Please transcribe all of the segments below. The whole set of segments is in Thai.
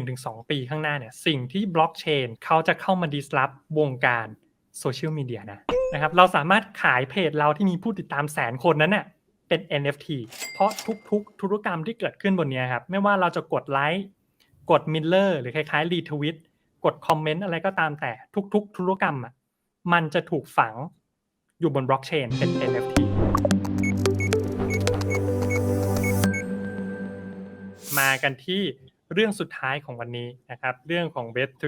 1-2 ปีข้างหน้าเนี่ยสิ่งที่บล็อกเชนเขาจะเข้ามา disrupt วงการโซเชียลมีเดียนะนะครับเราสามารถขายเพจเราที่มีผู้ติดตามแสนคนนั้นเนี่ยเป็น NFT เพราะทุกๆ ธุรกรรมที่เกิดขึ้นบนนี้ครับไม่ว่าเราจะกดไลค์กดมิลเลอร์หรือคล้ายๆรีทวิตกดคอมเมนต์อะไรก็ตามแต่ทุกๆ ธุรกรรมอะมันจะถูกฝังอยู่บนบล็อกเชนเป็น NFT มากันที่ เรื่องสุดท้ายของวันนี้นะครับ เรื่องของ Web3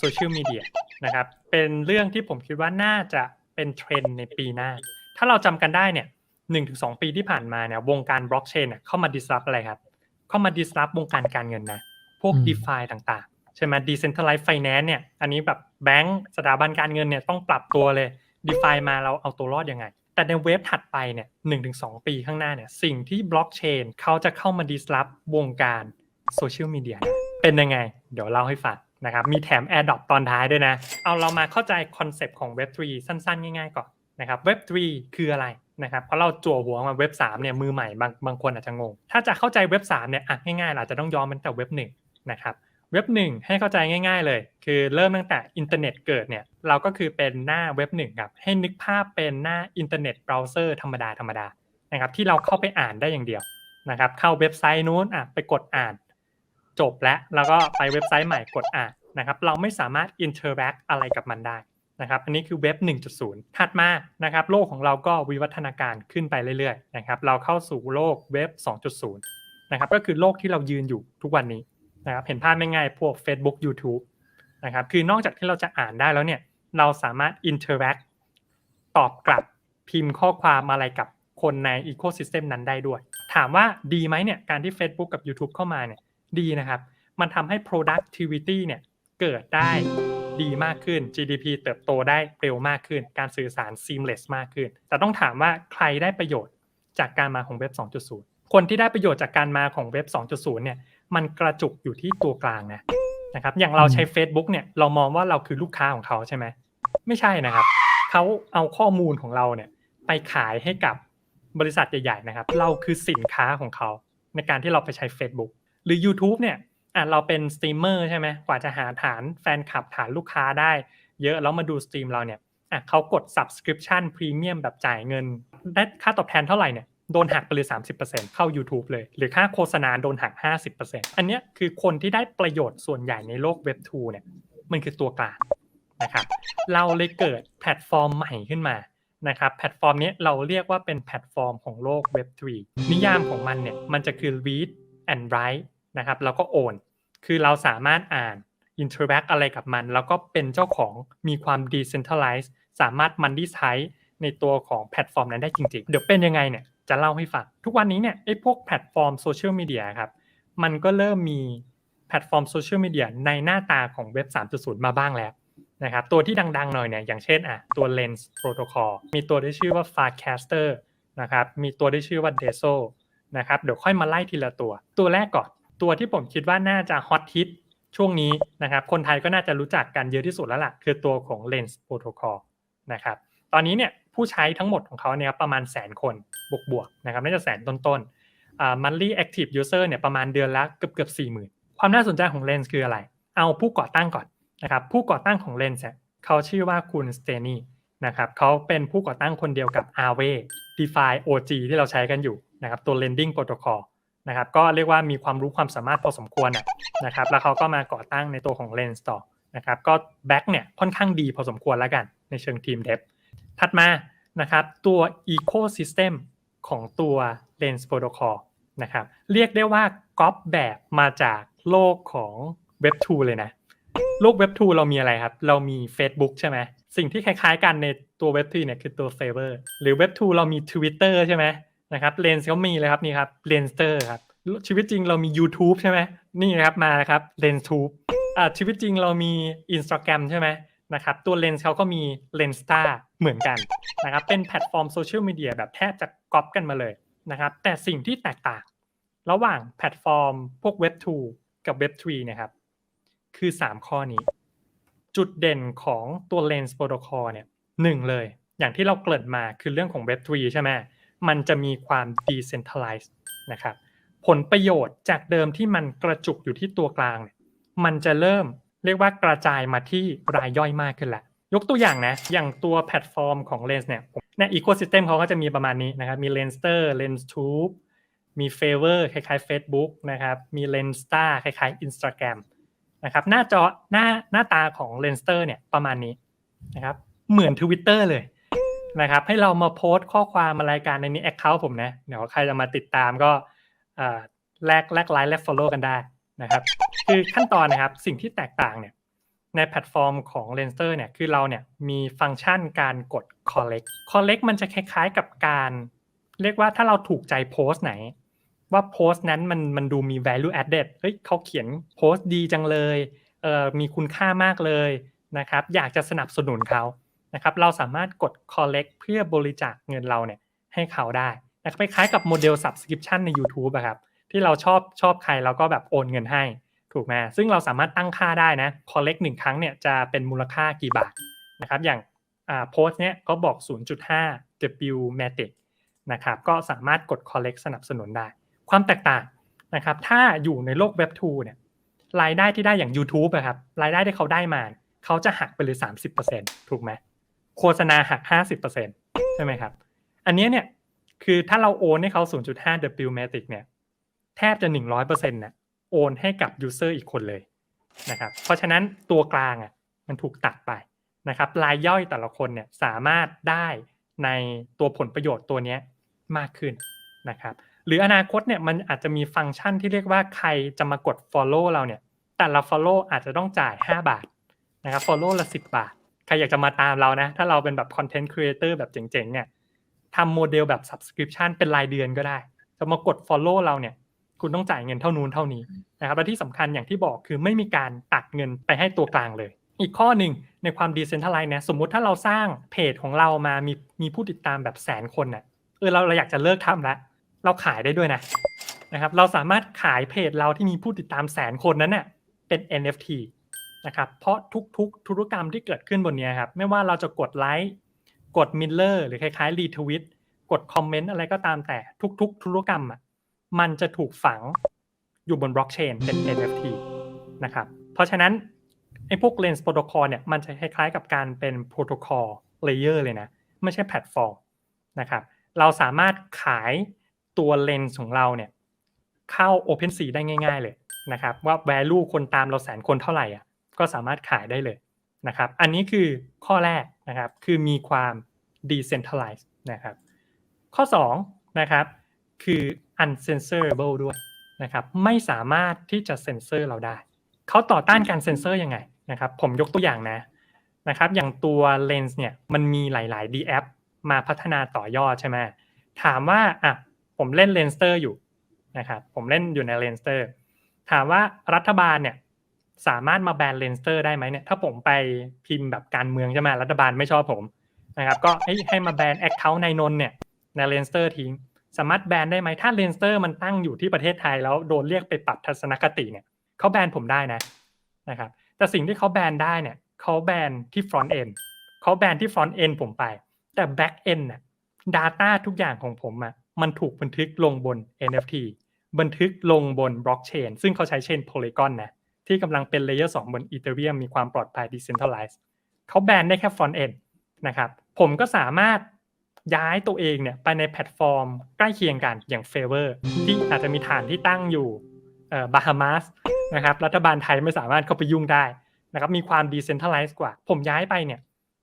Social Media นะครับ เป็นเรื่องที่ผมคิดว่าน่าจะเป็นเทรนด์ในปีหน้า ถ้าเราจำกันได้เนี่ย1-2ปีที่ผ่านมาเนี่ยวงการบล็อกเชนเนี่ยเข้ามา disrupt อะไรครับ เข้ามา disrupt วงการการเงินนะ พวกอืม DeFi ต่างๆ ใช่ไหม Decentralized Finance เนี่ย อันนี้แบบแบงก์สถาบันการเงินเนี่ยต้องปรับตัวเลย DeFi มาเราเอาตัวรอดยังไง แต่ในเวฟถัดไปเนี่ย1-2ปีข้างหน้าเนี่ย สิ่งที่บล็อกเชนเขาจะเข้ามา disrupt วงการ โซเชียลมีเดียเป็นยังไง เดี๋ยวเล่าให้ฟังนะครับมีแถม AirDrop ตอนท้ายด้วยนะ เอาเรามาเข้าใจคอนเซปต์ของ Web3 สั้นๆ ง่ายๆ ก่อนนะครับ Web3 คืออะไรนะครับเพราะเราจั่วหัวมา Web 3เนี่ยมือใหม่บางบางคนอาจจะงง ถ้าจะเข้าใจ Web 3เนี่ยอะง่ายๆเราจะต้องย้อนมันแต่ Web 1นะครับเว็บหนึ่งให้เข้าใจง่าย ๆ เลย คือเริ่มตั้งแต่อินเทอร์เน็ตเกิดเนี่ยเราก็คือเป็นหน้าเว็บหนึ่งครับให้นึกภาพเป็นหน้าอินเทอร์เน็ตเบราว์เซอร์ธรรมดาธรรมดานะครับที่เราเข้าไปอ่านได้อย่างเดียวนะครับเข้าเว็บไซต์นู้นอะไปกดอ่าน จบแล้วแล้วก็ไปเว็บไซต์ใหม่กดอ่านนะครับ เราไม่สามารถอินเทอร์แอคอะไรกับมันได้นะครับ อันนี้คือเว็บ 1.0 ถัดมานะครับ โลกของเราก็วิวัฒนาการขึ้นไปเรื่อยๆนะครับ เราเข้าสู่โลกเว็บ 2.0 นะครับ ก็คือโลกที่เรายืนอยู่ทุกวันนี้นะครับ เห็นภาพง่ายๆพวก Facebook YouTube นะครับ คือนอกจากที่เราจะอ่านได้แล้วเนี่ย เราสามารถ interact ตอบกลับพิมพ์ข้อความอะไรกับคนใน ecosystem นั้นได้ด้วย ถามว่าดีไหมเนี่ย การที่ Facebook กับ YouTube เข้ามาเนี่ย ดีนะครับ มันทำให้ productivity เนี่ยเกิดได้ดีมากขึ้น GDP เติบโตได้เร็วมากขึ้น การสื่อสาร seamless มากขึ้น แต่ต้องถามว่าใครได้ประโยชน์จากการมาของเว็บ 2.0 คนที่ได้ประโยชน์จากการมาของเว็บ 2.0 เนี่ย มันกระจุกอยู่ที่ตัวกลางนะ นะครับ อย่างเราใช้ Facebook เนี่ย เรามองว่าเราคือลูกค้าของเขาใช่ไหม ไม่ใช่นะครับ เขาเอาข้อมูลของเราเนี่ยไปขายให้กับบริษัทใหญ่ๆนะครับ เราคือสินค้าของเขาในการที่เราไปใช้ Facebook หรือ YouTube เนี่ยอะเราเป็นสตรีมเมอร์ใช่ไหมกว่าจะหาฐานแฟนคลับฐานลูกค้าได้ เยอะแล้วมาดูสตรีมเราเนี่ยอะเขากด subscription premium แบบจ่ายเงิน ได้ค่าตอบแทนเท่าไหร่เนี่ยโดนหักไปเลย30%เข้า YouTube เลย หรือค่าโฆษณาโดนหัก 50%อันเนี้คือคนที่ได้ประโยชน์ส่วนใหญ่ในโลกเว็บ2เนี่ยมันคือตัวกลางนะครับเราเลยเกิดแพลตฟอร์มใหม่ขึ้นมานะครับแพลตฟอร์มนี้เราเรียกว่าเป็นแพลตฟอร์มของโลกเว็บ3นิยามของมันเนี่ยมันจะคือ read and write นะครับแล้วก็ own คือเราสามารถอ่าน interact อะไรกับมัน แล้วก็เป็นเจ้าของมีความ decentralized สามารถมันดีไซน์ในตัวของแพลตฟอร์มนั้นได้จริงๆ เดี๋ยวเป็นยังไงเนี่ยจะเล่าให้ฟัง ทุกวันนี้เนี่ยไอ้พวกแพลตฟอร์มโซเชียลมีเดียครับ มันก็เริ่มมีแพลตฟอร์มโซเชียลมีเดียในหน้าตาของเว็บ 3.0 มาบ้างแล้วนะครับตัวที่ดังๆหน่อยเนี่ยอย่างเช่นอะตัว Lens Protocol มีตัวที่ชื่อว่า Farcaster นะครับมีตัวที่ชื่อว่า Deso นะครับเดี๋ยวค่อยมาไล่ทีละตัว ตัวแรกก่อน ตัวที่ผมคิดว่าน่าจะฮอตฮิตช่วงนี้นะครับคนไทยก็น่าจะรู้จักกันเยอะที่สุดแล้วล่ะ คือตัวของ Lens Protocol นะครับตอนนี้เนี่ยผู้ใช้ทั้งหมดของเขาเนี่ยประมาณแสนคนบวกๆนะครับน่าจะแสนต้นๆอ่า monthly active user เนี่ยประมาณเดือนละเกือบเกือบสี่หมื่นความน่าสนใจของ Lens คืออะไร เอาผู้ก่อตั้งก่อนนะครับผู้ก่อตั้งของ Lens เนี่ยเขาชื่อว่าคุณสเตนีนะครับเขาเป็นผู้ก่อตั้งคนเดียวกับ Aave DeFi OG ที่เราใช้กันอยู่นะครับตัว lending protocol นะครับก็เรียกว่ามีความรู้ความสามารถพอสมควรนะครับแล้วเขาก็มาก่อตั้งในตัวของ Lens ต่อนะครับก็แบ็กเนี่ยค่อนข้างดีพอสมควรแล้วกันในเชิงทีมเดฟถัดมานะครับตัว ecosystem ของตัว Lens protocol นะครับเรียกได้ว่าก๊อปแบบมาจากโลกของ Web 2 เลยนะ โลก Web 2 เรามีอะไรครับ เรามี Facebook ใช่ไหมสิ่งที่คล้ายๆกันในตัว Web 3เนี่ยคือตัว Favor หรือ Web 2 เรามี Twitter ใช่ไหม นะครับเลนส์เขามีเลยครับนี่ครับเลนสเตอร์ครับชีวิตจริงเรามี YouTube ใช่ไหมนี่นะครับมาครับเลนส์ทูบอ่าชีวิตจริงเรามี Instagram ใช่ไหมนะครับตัวเลนส์เขาก็มีเลนสตาเหมือนกันนะครับเป็นแพลตฟอร์มโซเชียลมีเดียแบบแทบจะก๊อปกันมาเลยนะครับแต่สิ่งที่แตกต่าง ระหว่างแพลตฟอร์มพวก Web 2 กับ Web 3นี่ยครับคือ 3 ข้อนี้ จุดเด่นของตัว Lens Protocol เนี่ยหนึ่งเลย อย่างที่เราเกริ่นมาคือเรื่องของ Web 3ใช่ไหม มันจะมีความ decentralized นะครับ ผลประโยชน์จากเดิมที่มันกระจุกอยู่ที่ตัวกลางเนี่ยมันจะเริ่มเรียกว่ากระจายมาที่รายย่อยมากขึ้นแหละยกตัวอย่างนะ อย่างตัวแพลตฟอร์มของ Lens เนี่ยเนี่ยอีโค y ิสเต็มเขาก็จะมีประมาณนี้นะครับ มี Lenster LensTube มี Favor คล้ายๆ Facebook นะครับ มี Lenstar คล้ายๆ Instagram นะครับหน้าจอหน้าหน้าตาของ Lenster เนี่ยประมาณนี้นะครับเหมือน Twitter เลย นะครับ ให้เรามาโพสต์ข้อความมารายการในนี้ Account ผมนะเดี๋ยวใครจะมาติดตามก็แลกแลกไลค์แลก follow กันได้นะครับคือขั้นตอนนะครับสิ่งที่แตกต่างเนี่ยในแพลตฟอร์มของ l e n s e r เนี่ยคือเราเนี่ยมีฟังก์ชันการกด collect collect มันจะคล้ายๆกับการ เรียกว่าถ้าเราถูกใจโพสต์ไหน ว่าโพสต์นั้นมันมันดูมี value added เฮ้ยเขาเขียนโพสต์ดีจังเลยเออมีคุณค่ามากเลยนะครับอยากจะสนับสนุนเขา นะครับเราสามารถกด collect เพื่อบริจาคเงินเราเนี่ยให้เขาได้นะครับคล้ายกับโมเดล subscription ใน YouTube อะครับที่เราชอบชอบใครเราก็แบบโอนเงินให้ถูกไหมซึ่งเราสามารถตั้งค่าได้นะ collect หนึ่งครั้งเนี่ยจะเป็นมูลค่ากี่บาทนะครับอย่างอ่าโพสต์เนี้ยเขาบอก 0.5 W Matic นะครับก็สามารถกด collect สนับสนุนได้ ความแตกต่างนะครับถ้าอยู่ในโลก Web 2เนี่ยรายได้ที่ได้อย่าง YouTube อะครับรายได้ที่เขาได้มา เขาจะหักไปเลย 30%ถูกไหม โฆษณาหัก 50%ใช่ไหมครับ อันนี้เนี่ยคือถ้าเราโอนให้เขา 0.5 W Matic เนี่ยแทบจะ 100%นะโอนให้กับ User อีกคนเลยนะครับ เพราะฉะนั้นตัวกลางอะมันถูกตัดไปนะครับรายย่อยแต่ละคนเนี่ยสามารถได้ในตัวผลประโยชน์ตัวนี้มากขึ้นนะครับหรืออนาคตเนี่ยมันอาจจะมีฟังก์ชันที่เรียกว่าใครจะมากด Follow เราเนี่ยแต่ละ Follow อาจจะต้องจ่าย 5 บาทนะครับ Follow ละ 10 บาท รอยากจะมาตามเรานะ ถ้าเราเป็นแบบ Content Creator แบบเจ๋งๆเนี่ยทำโมเดลแบบ Subscription เป็นรายเดือนก็ได้ จะมากด Follow เราเนี่ย คุณต้องจ่ายเงินเท่านู้นเท่านี้นะครับ และที่สำคัญอย่างที่บอกคือไม่มีการตัดเงินไปให้ตัวกลางเลย อีกข้อหนึ่งในความดีเซนทัลไลน์เนี่ยสมมุติถ้าเราสร้างเพจของเรามามีมีผู้ติดตามแบบแสนคนน่ะเออเราเราอยากจะเลิกทำล้วเราขายได้ด้วยนะนะครับ เราสามารถขายเพจเราที่มีผู้ติดตามแสนคนนั้นเน่ยเป็น NFT นะครับเพราะทุกๆ ธุรกรรมที่เกิดขึ้นบนนี้ครับไม่ว่าเราจะกดไลค์กดมิลเลอร์หรือคล้ายๆรีทวิตกดคอมเมนต์อะไรก็ตามแต่ทุกๆ ธุรกรรมอะมันจะถูกฝังอยู่บนบล็อกเชนเป็น NFT นะครับเพราะฉะนั้นไอ้พวก Lens Protocol เนี่ยมันจะคล้ายๆกับการเป็นโปรโตคอลเลเยอร์เลยนะ ไม่ใช่แพลตฟอร์มนะครับเราสามารถขายตัวเลนส์ของเราเนี่ยเข้า OpenSea ได้ง่าย ๆเลยนะครับว่า value คนตามเราแสนคนเท่าไหร่อะ ก็สามารถขายได้เลยนะครับ อันนี้คือข้อแรกนะครับ คือมีความ decentralized นะครับ ข้อ2นะครับ คือ uncensorable ด้วยนะครับ ไม่สามารถที่จะเซ็นเซอร์เราได้ เขาต่อต้านการเซ็นเซอร์ยังไงนะครับ ผมยกตัวอย่างนะนะครับ อย่างตัวเลนส์เนี่ย มันมีหลาย ๆ D app มาพัฒนาต่อยอดใช่ไหมถามว่าอะผมเล่นเลนสเตอร์อยู่นะครับ ผมเล่นอยู่ในเลนสเตอร์ ถามว่ารัฐบาลเนี่ย สามารถมาแบนเลนสเตอร์ได้ไหมเนี่ยถ้าผมไปพิมพ์แบบการเมืองใช่ไหมรัฐบาลไม่ชอบผมนะครับก็ให้มาแบนแอคเคาท์ในนนเนี่ยในเลนสเตอร์ทิ้งสามารถแบนได้ไหมถ้าเลนสเตอร์มันตั้งอยู่ที่ประเทศไทยแล้วโดนเรียกไปปรับทัศนคติเนี่ยเขาแบนผมได้นะนะครับแต่สิ่งที่เขาแบนได้เนี่ยเขาแบนที่ฟรอนต์เอนเขาแบนที่ฟรอนต์เอนผมไป แต่แบ็กเอนน่ะ Data ทุกอย่างของผมอะ่ะมันถูกบันทึกลงบน NFT บันทึกลงบนบล็อกเชนซึ่งเขาใช้เชน Polygon นะ ที่กำลังเป็นเลเยอร์2บน Ethereum มีความปลอดภัย Decentralized เขาแบนได้แค่ฟรอนต์เอนนะครับ ผมก็สามารถย้ายตัวเองเนี่ยไปในแพลตฟอร์มใกล้เคียงกันอย่าง Favor ที่อาจจะมีฐานที่ตั้งอยู่บาฮามาสนะครับ รัฐบาลไทยไม่สามารถเข้าไปยุ่งได้นะครับ มีความดีเซนทัลไลซ์กว่า ผมย้ายไปเนี่ย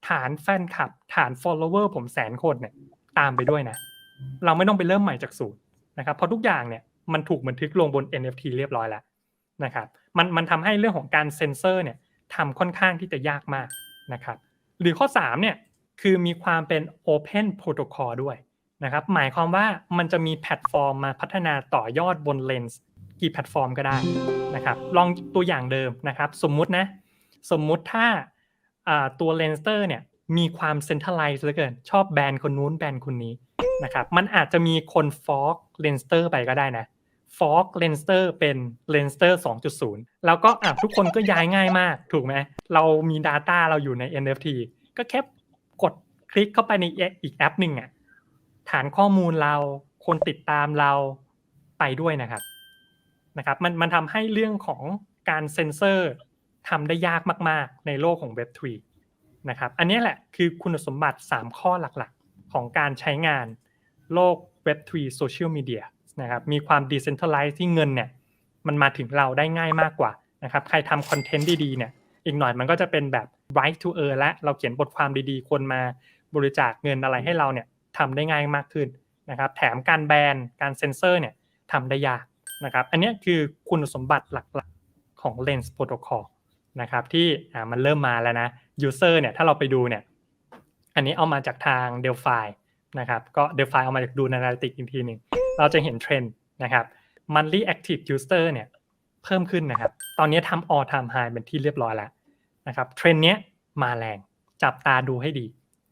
ฐานแฟนคลับ ฐาน follower ผมแสนคนเนี่ยตามไปด้วยนะ เราไม่ต้องไปเริ่มใหม่จากศูนย์นะครับ เพราะทุกอย่างเนี่ยมันถูกบันทึกลงบน NFT เรียบร้อยแล้วนะครับ มันมันทำให้เรื่องของการเซ็นเซอร์เนี่ยทำค่อนข้างที่จะยากมากนะครับ หรือข้อ3เนี่ยคือมีความเป็น Open Protocol ด้วยนะครับ หมายความว่ามันจะมีแพลตฟอร์มมาพัฒนาต่อยอดบนเลนส์กี่แพลตฟอร์มก็ได้นะครับ ลองตัวอย่างเดิมนะครับ สมมุตินะ สมมุติถ้าตัวเลนสเตอร์เนี่ยมีความเซ็นทรัลไลซ์เหลือเกิน ชอบแบรนด์คนนู้นแบรนด์คนนี้นะครับ มันอาจจะมีคนฟอกเลนสเตอร์ไปก็ได้นะ ฟอกเลนสเตอร์เป็นเลนสเตอร์2.0 แล้วก็ทุกคนก็ย้ายง่ายมาก ถูกไหม เรามี Data เราอยู่ใน NFT ก็แค่กดคลิกเข้าไปในอีกแอปหนึ่งอะฐานข้อมูลเราคนติดตามเราไปด้วยนะครับนะครับ มันมันทำให้เรื่องของการเซ็นเซอร์ทำได้ยากมาก ๆ ในโลกของ Web3 นะครับ อันนี้แหละคือคุณสมบัติ 3 ข้อหลักๆ ของการใช้งานโลก Web3 Social Media นะครับมีความ Decentralized ที่เงินเนี่ยมันมาถึงเราได้ง่ายมากกว่านะครับใครทำคอนเทนต์ดีๆเนี่ยอีกหน่อยมันก็จะเป็นแบบ right to earn และเราเขียนบทความดีๆ คนมาบริจาคเงินอะไรให้เราเนี่ยทำได้ง่ายมากขึ้นนะครับแถมการแบนการเซ็นเซอร์เนี่ยทำได้ยากนะครับอันนี้คือคุณสมบัติหลักๆของ Lens Protocol นะครับที่อ่ามันเริ่มมาแล้วนะ User เนี่ยถ้าเราไปดูเนี่ยอันนี้เอามาจากทาง Delphi นะครับก็ Delphi เอามาจากดู Analytics อีกทีหนึ่งเราจะเห็นเทรนด์นะครับ monthly active user เนี่ยเพิ่มขึ้นนะครับ ตอนนี้ทำ all time high เป็นที่เรียบร้อยแล้วนะครับเทรนด์เนี้ยมาแรงจับตาดูให้ดี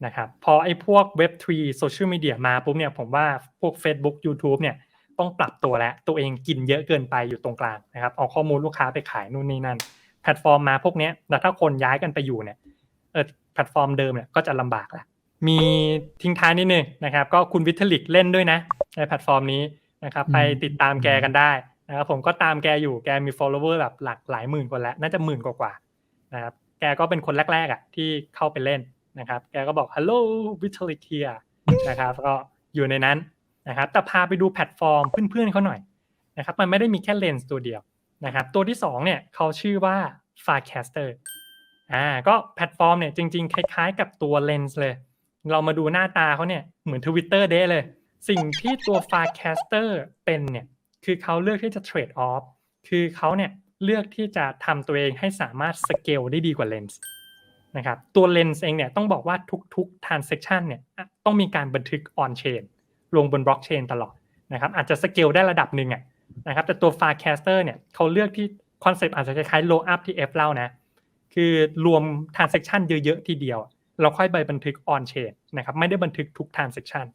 นะครับพอไอ้พวก Web3 Social Media มาปุ๊บเนี่ยผมว่าพวก Facebook YouTube เนี่ยต้องปรับตัวแล้ว ตัวเองกินเยอะเกินไปอยู่ตรงกลางนะครับเอาข้อมูลลูกค้าไปขายนู่นนี่นั่น แพลตฟอร์มมาพวกนี้แล้วถ้าคนย้ายกันไปอยู่เนี่ยเออแพลตฟอร์มเดิมเนี่ยก็จะลำบากละ มีทิ้งท้ายนิดนึงนะครับ ก็คุณวิทลิกเล่นด้วยนะ ในแพลตฟอร์มนี้นะครับ ไปติดตามแกกันได้นะครับ ผมก็ตามแกอยู่แกมี follower แบบหลักหลายหมื่นคนแล้ว น่าจะหมื่นกว่าๆนะครับ แกก็เป็นคนแรกๆอะที่เข้าไปเล่นนะครับ แกก็บอก hello วิทลิกเฮียนะครับ ก็อยู่ในนั้นนะครับ แต่พาไปดูแพลตฟอร์มเพื่อนๆเขาหน่อยนะครับ มันไม่ได้มีแค่เลนส์ตัวเดียวนะครับ ตัวที่2เนี่ยเขาชื่อว่า Farcaster อ่า ก็แพลตฟอร์มเนี่ยจริงๆ คล้ายๆ กับตัวเลนส์เลย เรามาดูหน้าตาเขาเนี่ยเหมือน Twitter เด้เลย สิ่งที่ตัว Farcaster เป็นเนี่ยคือเขาเลือกที่จะเทรดออฟคือเขาเนี่ยเลือกที่จะทำตัวเองให้สามารถสเกลได้ดีกว่าเลนส์นะครับตัวเลนส์เองเนี่ยต้องบอกว่าทุกๆ transaction เนี่ยต้องมีการบันทึก on chain ลงบนบล็อกเชนตลอดนะครับอาจจะสเกลได้ระดับหนึ่งอะนะครับแต่ตัว Farcaster เนี่ยเขาเลือกที่คอนเซปต์อาจจะคล้ายๆ low up ที่ F เล่านะ คือรวม transaction เยอะๆ ทีเดียว เราค่อยไปบันทึก on chain นะครับไม่ได้บันทึกทุก transaction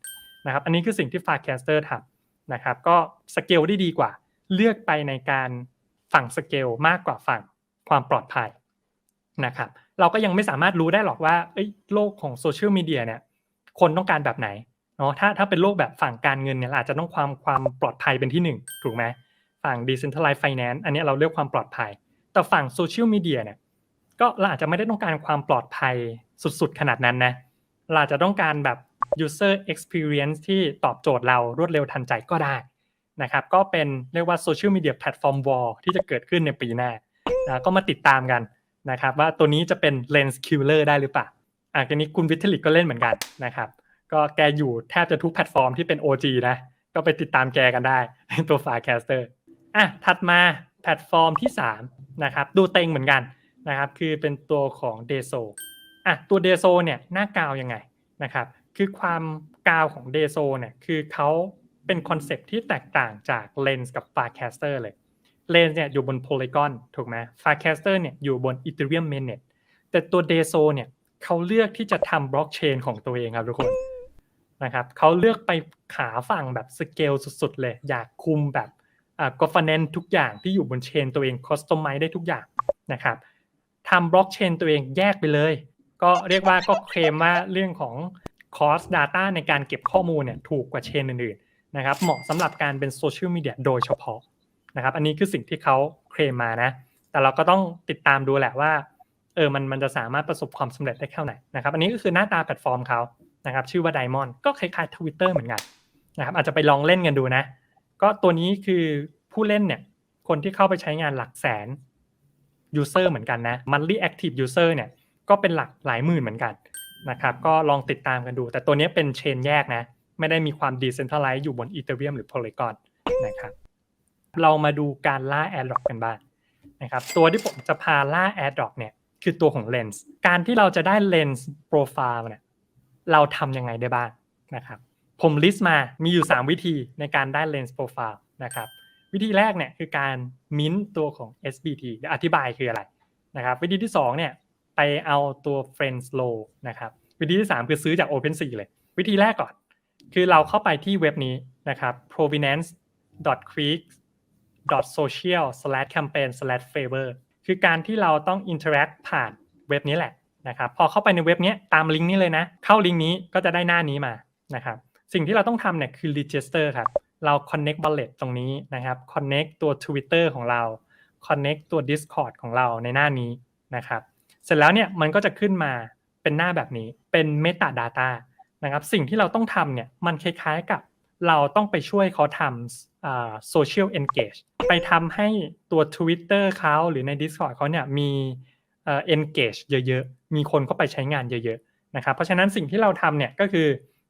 นะครับอันนี้คือสิ่งที่ Farcaster ทำนะครับก็สเกลได้ดีกว่า เลือกไปในการฝั่งสเกลมากกว่าฝั่งความปลอดภัยนะครับเราก็ยังไม่สามารถรู้ได้หรอกว่าโลกของโซเชียลมีเดียเนี่ยคนต้องการแบบไหนเนาะถ้าถ้าเป็นโลกแบบฝั่งการเงินเนี่ยอาจจะต้องความความปลอดภัยเป็นที่หนึ่งถูกไหมฝั่ง decentralized finance อันนี้เราเลือกความปลอดภัย แต่ฝั่งโซเชียลมีเดียเนี่ย ก็เราอาจจะไม่ได้ต้องการความปลอดภัยสุดๆ ขนาดนั้นนะเราอาจจะต้องการแบบ user experience ที่ตอบโจทย์เรารวดเร็วทันใจก็ได้นะครับก็เป็นเรียกว่า social media platform war ที่จะเกิดขึ้นในปีหน้านะก็มาติดตามกันนะครับว่าตัวนี้จะเป็น lens killer ได้หรือเปล่าอะทีนี้คุณวิทลิกก็เล่นเหมือนกันนะครับก็แกอยู่แทบจะทุกแพลตฟอร์มที่เป็น OG นะก็ไปติดตามแกกันได้ตัว Farcaster อะถัดมาแพลตฟอร์มที่3นะครับดูเต็งเหมือนกัน นะครับคือเป็นตัวของ d e s o อะตัว d e s o เนี่ยหน้ากาวยังไงนะครับคือความกาวของ d e s o เนี่ยคือเขาเป็นคอนเซปที่แตกต่างจาก Lens กับ Farcaster เลย Lens เนี่ยอยู่บน Polygon ถูกไหม Farcaster เนี่ยอยู่บน Ethereum Mainnet แต่ตัว d e s o เนี่ยเขาเลือกที่จะทำบล็อกเชนของตัวเองครับทุกคนนะครับเขาเลือกไปขาฝั่งแบบสเกลสุดๆเลย อยากคุมแบบอ่า governance ทุกอย่างที่อยู่บนเชนตัวเอง customize ได้ทุกอย่างนะครับ ทำบล็อกเชนตัวเองแยกไปเลย ก็เรียกว่าก็เคลมว่าเรื่องของ cost data ในการเก็บข้อมูลเนี่ยถูกกว่าเชนอื่นๆนะครับเหมาะสำหรับการเป็นโซเชียลมีเดียโดยเฉพาะนะครับอันนี้คือสิ่งที่เขาเคลมมานะ แต่เราก็ต้องติดตามดูแหละว่าเออมันมันจะสามารถประสบความสำเร็จได้แค่ไหนนะครับอันนี้ก็คือหน้าตาแพลตฟอร์มเขานะครับชื่อว่า Diamond ก็คล้ายๆ Twitter เหมือนกันนะครับอาจจะไปลองเล่นกันดูนะ ก็ตัวนี้คือผู้เล่นเนี่ยคนที่เข้าไปใช้งานหลักแสน user เหมือนกันนะ monthly active user เนี่ยก็เป็นหลักหลายหมื่นเหมือนกันนะครับก็ลองติดตามกันดู แต่ตัวนี้เป็นเชนแยกนะ ไม่ได้มีความ decentralized อยู่บน Ethereum หรือ Polygon นะครับเรามาดูการล่า airdrop กันบ้างนะครับตัวที่ผมจะพาล่า airdrop เนี่ยคือตัวของ lens การที่เราจะได้ lens profile เนี่ยเราทำยังไงได้บ้างนะครับผมลิสต์มามีอยู่ 3 วิธีในการได้ lens profile นะครับ วิธีแรกเนี่ยคือการมิ้นตัวของ SBT เดี๋ยวอธิบายคืออะไรนะครับ วิธีที่2เนี่ยไปเอาตัว friends low นะครับ วิธีที่ 3 คือซื้อจาก OpenSea เลย วิธีแรกก่อน คือเราเข้าไปที่เว็บนี้นะครับ provenance creek social campaign favor คือการที่เราต้อง interact ผ่านเว็บนี้แหละนะครับ พอเข้าไปในเว็บนี้ตามลิงก์นี้เลยนะ เข้าลิงก์นี้ก็จะได้หน้านี้มานะครับ สิ่งที่เราต้องทำเนี่ยคือ register ครับ เรา connect wallet ตรงนี้นะครับ connect ตัว Twitter ของเรา connect ตัว Discord ของเราในหน้านี้นะครับ เสร็จแล้วเนี่ยมันก็จะขึ้นมาเป็นหน้าแบบนี้เป็น metadata นะครับสิ่งที่เราต้องทำเนี่ยมันคล้ายๆกับเราต้องไปช่วยเขาทำโซเชียลเอนเกจไปทำให้ตัว Twitter เขาหรือใน Discord เขาเนี่ยมีเอ่อ engage เยอะๆ มีคนเข้าไปใช้งานเยอะๆนะครับเพราะฉะนั้นสิ่งที่เราทำเนี่ยก็คือ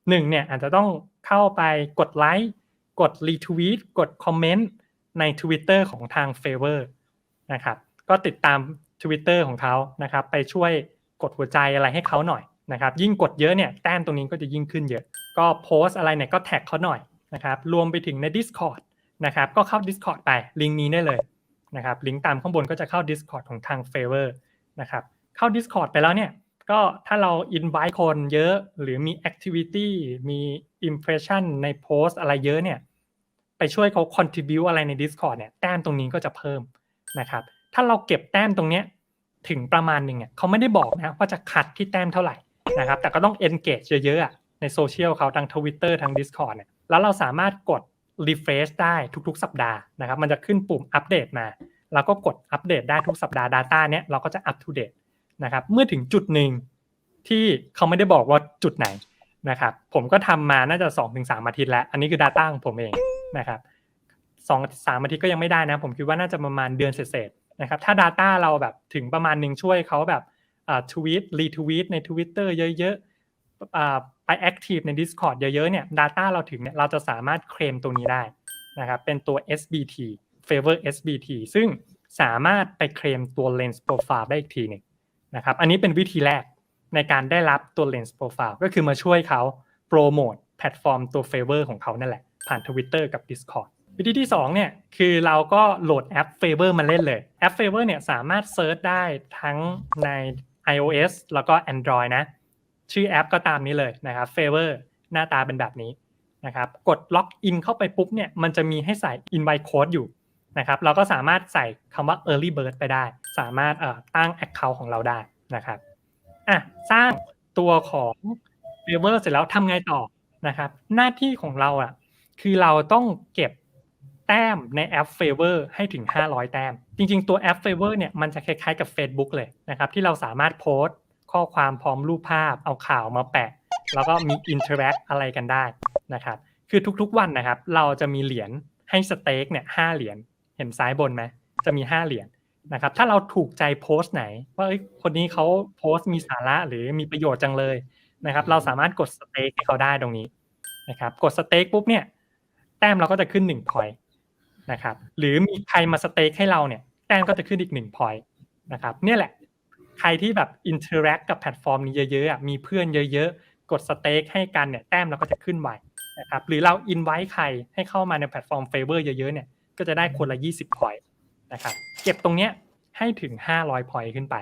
หนึ่งเนี่ยอาจจะต้องเข้าไปกดไลค์ กดรีทวีตกดคอมเมนต์ใน Twitter ของทาง Favor นะครับ ก็ติดตาม Twitter ของเขานะครับ ไปช่วยกดหัวใจอะไรให้เขาหน่อยนะครับ ยิ่งกดเยอะเนี่ยแต้มตรงนี้ก็จะยิ่งขึ้นเยอะ ก็โพสอะไรเนี่ยก็แท็กเขาหน่อยนะครับ รวมไปถึงใน Discord นะครับ ก็เข้า Discord ไปลิงก์นี้ได้เลยนะครับ ลิงก์ตามข้างบนก็จะเข้า Discord ของทาง Favor นะครับ เข้า Discord ไปแล้วเนี่ย ก็ถ้าเรา invite คนเยอะหรือมี activity มี impression ในโพสอะไรเยอะเนี่ย ไปช่วยเขา contribute อะไรใน Discord เนี่ยแต้มตรงนี้ก็จะเพิ่มนะครับ ถ้าเราเก็บแต้มตรงเนี้ยถึงประมาณหนึ่งเนี่ยเขาไม่ได้บอกนะว่าจะคัดที่แต้มเท่าไหร่นะครับ แต่ก็ต้อง engage เยอะๆในโซเชียลเขาทาง Twitter ทาง Discord เนี่ยแล้วเราสามารถกด refresh ได้ทุกๆ สัปดาห์นะครับ มันจะขึ้นปุ่มอัปเดตมา แล้วก็กดอัปเดตได้ทุกสัปดาห์ Data เนี้ยเราก็จะ up to date นะครับ เมื่อถึงจุดหนึ่งที่เขาไม่ได้บอกว่าจุดไหนนะครับ ผมก็ทำมาน่าจะ2-3อาทิตย์แล้ว อันนี้คือ Data ของผมเองนะครับสองสามอาทิตย์ก็ยังไม่ได้นะ ผมคิดว่าน่าจะประมาณเดือนเศษนะครับ ถ้า Data เราแบบถึงประมาณหนึ่งช่วยเขาแบบทวีตรีทวีตใน Twitter เยอะๆไป Active ใน Discord เยอะๆเนี่ย Data เราถึงเนี่ยเราจะสามารถเคลมตรงนี้ได้นะครับ เป็นตัว SBT Favor SBT ซึ่งสามารถไปเคลมตัว Lens Profile ได้อีกทีหนึ่ง นะครับอันนี้เป็นวิธีแรกในการได้รับตัว Lens Profile ก็คือมาช่วยเขาโปรโมทแพลตฟอร์มตัว Favor ของเขานั่นแหละ ผ่าน Twitter กับ Discord วิธีที่2เนี่ยคือเราก็โหลดแอป Favor มาเล่นเลยแอป Favor เนี่ยสามารถเซิร์ชได้ทั้งใน iOS แล้วก็ Android นะ ชื่อแอปก็ตามนี้เลยนะครับ Favor หน้าตาเป็นแบบนี้นะครับกดล็อกอินเข้าไปปุ๊บเนี่ยมันจะมีให้ใส่ invite code อยู่ นะครับเราก็สามารถใส่คำว่า early bird ไปได้ สามารถตั้ง account ของเราได้นะครับอะสร้างตัวของ Favor เสร็จแล้วทำไงต่อนะครับ หน้าที่ของเราอะคือเราต้องเก็บแต้มในแอป Favor ให้ถึง 500 แต้ม จริงๆ ตัวแอป Favor เนี่ยมันจะคล้ายๆกับ Facebook เลยนะครับ ที่เราสามารถโพสต์ข้อความพร้อมรูปภาพ เอาข่าวมาแปะ แล้วก็มีอินเทอร์แอคอะไรกันได้นะครับ คือทุกๆวันนะครับ เราจะมีเหรียญให้สเต็กเนี่ยห้าเหรียญ เห็นซ้ายบนไหมจะมี5เหรียญนะครับ ถ้าเราถูกใจโพสต์ไหน ว่าคนนี้เขาโพสต์มีสาระหรือมีประโยชน์จังเลยนะครับ เราสามารถกดสเต็กให้เขาได้ตรงนี้นะครับ กดสเต็กปุ๊บเนี่ย แต้มเราก็จะขึ้น1 point นะครับ หรือมีใครมาสเต็กให้เราเนี่ย แต้มก็จะขึ้นอีก1 point นะครับ เนี่ยแหละ ใครที่แบบอินเทอร์แอคกับแพลตฟอร์มนี้เยอะๆมีเพื่อนเยอะ ๆ กดสเต็กให้กันเนี่ย แต้มเราก็จะขึ้นไวนะครับ หรือเราอินไว้ใครให้เข้ามาในแพลตฟอร์มเฟเวอร์เยอะๆเนี่ย ก็จะได้คนละ 20 point นะครับเก็บตรงเนี้ยให้ถึง 500 point ขึ้นไป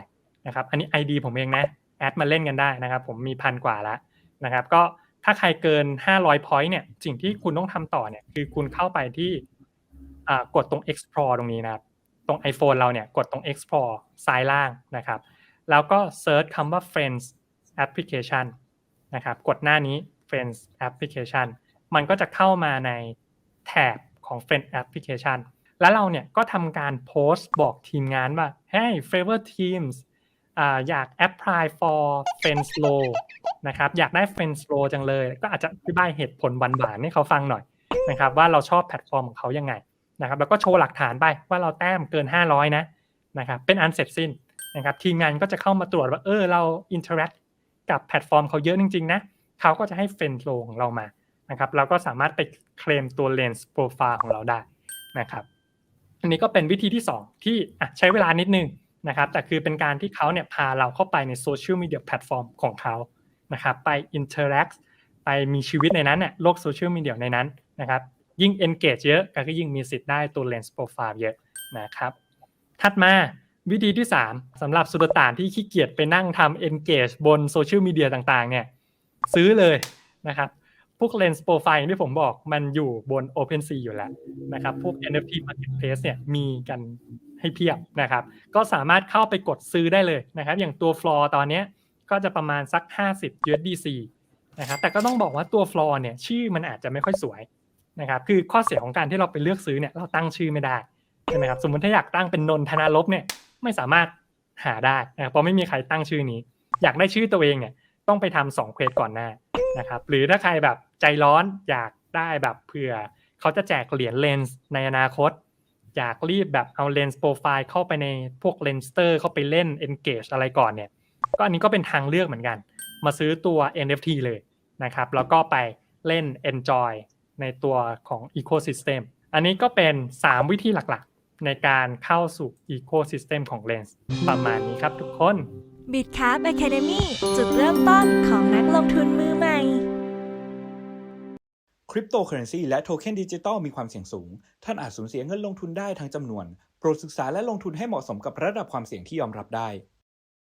นะครับอันนี้ ID ผมเองนะแอดมาเล่นกันได้นะครับผมมีพันกว่าแล้วนะครับก็ถ้าใครเกิน 500 point เนี่ยสิ่งที่คุณต้องทำต่อเนี่ยคือคุณเข้าไปที่กดตรง explore ตรงนี้นะครับตรง iPhone เราเนี่ยกดตรง explore ซ้ายล่างนะครับแล้วก็ search คำว่า friends application นะครับกดหน้านี้ friends application มันก็จะเข้ามาในแท็บ ของ friend application แล้วเราเนี่ยก็ทำการโพสต์บอกทีมงานว่า hey favor teams ออยาก apply for friends low นะครับ อยากได้ friends low จังเลย ก็อาจจะอธิบายเหตุผลหวานๆให้เขาฟังหน่อยนะครับว่าเราชอบแพลตฟอร์มของเขายังไงนะครับแล้วก็โชว์หลักฐานไปว่าเราแต้มเกิน 500 นะนะครับเป็นอันเสร็จสิ้นนะครับทีมงานก็จะเข้ามาตรวจว่าเออเรา interact กับแพลตฟอร์มเขาเยอะจริงๆนะเขาก็จะให้ friend low ของเรามา นะครับเราก็สามารถไปเคลมตัว lens profile ของเราได้นะครับอันนี้ก็เป็นวิธีที่ 2 ที่ใช้เวลานิดนึงนะครับแต่คือเป็นการที่เขาเนี่ยพาเราเข้าไปในโซเชียลมีเดียแพลตฟอร์มของเขานะครับไป interact ไปมีชีวิตในนั้นเนี่ยโลกโซเชียลมีเดียในนั้นนะครับยิ่ง engage เยอะก็ยิ่งมีสิทธิ์ได้ตัว lens profile เยอะนะครับถัดมาวิธีที่ 3สำหรับสุดตานที่ขี้เกียจไปนั่งทำ engage บนโซเชียลมีเดียต่างๆเนี่ยซื้อเลยนะครับ พวก lens profile ที่ผมบอกมันอยู่บน OpenSea อยู่แล้วนะครับ พวก NFT marketplace เนี่ยมีกันให้เพียบนะครับ ก็สามารถเข้าไปกดซื้อได้เลยนะครับ อย่างตัว floor ตอนนี้ก็จะประมาณสัก 50 USDC นะครับ แต่ก็ต้องบอกว่าตัว floor เนี่ยชื่อมันอาจจะไม่ค่อยสวยนะครับ คือข้อเสียของการที่เราไปเลือกซื้อเนี่ยเราตั้งชื่อไม่ได้ใช่ไหมครับ สมมติถ้าอยากตั้งเป็นนนทนารบเนี่ยไม่สามารถหาได้นะครับเพราะไม่มีใครตั้งชื่อนี้ อยากได้ชื่อตัวเองเนี่ยต้องไปทำสองเควสก่อนหน้านะครับ หรือถ้าใครแบบ ใจร้อนอยากได้แบบเผื่อเขาจะแจกเหรียญเลนส์ในอนาคต อยากรีบแบบเอาเลนส์โปรไฟล์เข้าไปในพวกเลนสเตอร์เข้าไปเล่น engage อะไรก่อนเนี่ยก็อันนี้ก็เป็นทางเลือกเหมือนกัน มาซื้อตัว NFT เลยนะครับ แล้วก็ไปเล่น enjoy ในตัวของ ecosystem อันนี้ก็เป็น 3 วิธีหลักๆ ในการเข้าสู่ ecosystem ของ Lens ประมาณนี้ครับทุกคนบิดค a r บ Academy จุดเริ่มต้นของนักลงทุนมือใหม่ คริปโตเคอเรนซีและโทเค็นดิจิตอลมีความเสี่ยงสูง ท่านอาจสูญเสียเงินลงทุนได้ทั้งจำนวน โปรดศึกษาและลงทุนให้เหมาะสมกับระดับความเสี่ยงที่ยอมรับได้